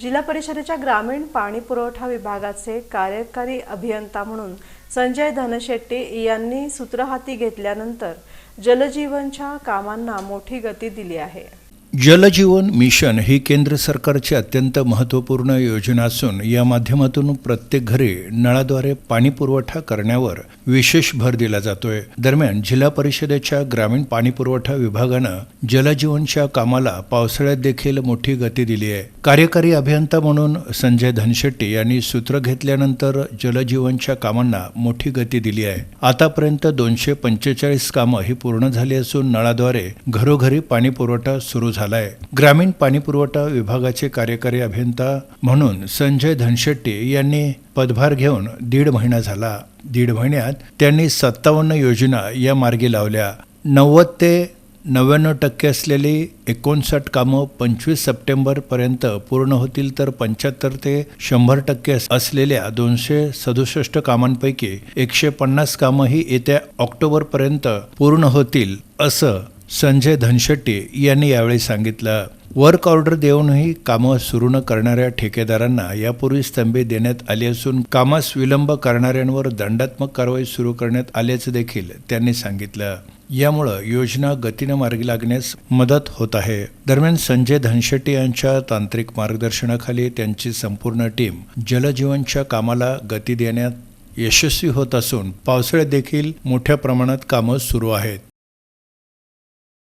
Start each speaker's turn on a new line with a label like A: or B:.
A: जिल्हा परिषदेच्या ग्रामीण पाणी पुरवठा विभागाचे कार्यकारी अभियंता म्हणून संजय धनशेट्टी यांनी सूत्र हाती घेतल्यानंतर जलजीवनच्या कामांना मोठी गती दिली आहे.
B: जलजीवन मिशन ही केंद्र सरकारची अत्यंत महत्त्वपूर्ण योजना असून या माध्यमातून प्रत्येक घरी नळाद्वारे पाणी पुरवठा करण्यावर विशेष भर दिला जातोय. दरम्यान जिल्हा परिषदेच्या ग्रामीण पाणी पुरवठा विभागानं जलजीवनच्या कामाला पावसाळ्यात देखील मोठी गती दिली आहे. कार्यकारी अभियंता म्हणून संजय धनशेट्टी यांनी सूत्र घेतल्यानंतर जलजीवनच्या कामांना मोठी गती दिली आहे. आतापर्यंत दोनशे पंचेचाळीस कामं ही पूर्ण झाली असून नळाद्वारे घरोघरी पाणी पुरवठा सुरू झालाय. ग्रामीण पाणी पुरवठा विभागाचे कार्यकारी अभियंता म्हणून संजय धनशेट्टी यांनी पदभार घेऊन दीड महिना झाला. दीड महिन्यात त्यांनी सत्तावन्न योजना या मार्गी लावल्या. नव्वद ते नव्याण्णव टक्के असलेली एकोणसाठ कामं पंचवीस सप्टेंबरपर्यंत पूर्ण होतील तर पंच्याहत्तर ते शंभर टक्के असलेल्या दोनशे सदुसष्ट कामांपैकी एकशे पन्नास कामं ही येत्या ऑक्टोबरपर्यंत पूर्ण होतील असं संजय धनशेट्टी यांनी यावेळी सांगितलं वर्क ऑर्डर देऊनही कामं सुरू न करणाऱ्या ठेकेदारांना यापूर्वी स्तंभे देण्यात आली असून कामास विलंब करणाऱ्यांवर दंडात्मक कारवाई सुरू करण्यात आल्याचं देखील त्यांनी सांगितलं. यामुळं योजना गतीनं मार्गी लागण्यास मदत होत आहे. दरम्यान संजय धनशेट्टी यांच्या तांत्रिक मार्गदर्शनाखाली त्यांची संपूर्ण टीम जलजीवनच्या कामाला गती देण्यात यशस्वी होत असून पावसाळ्यात देखील मोठ्या प्रमाणात कामं सुरू आहेत.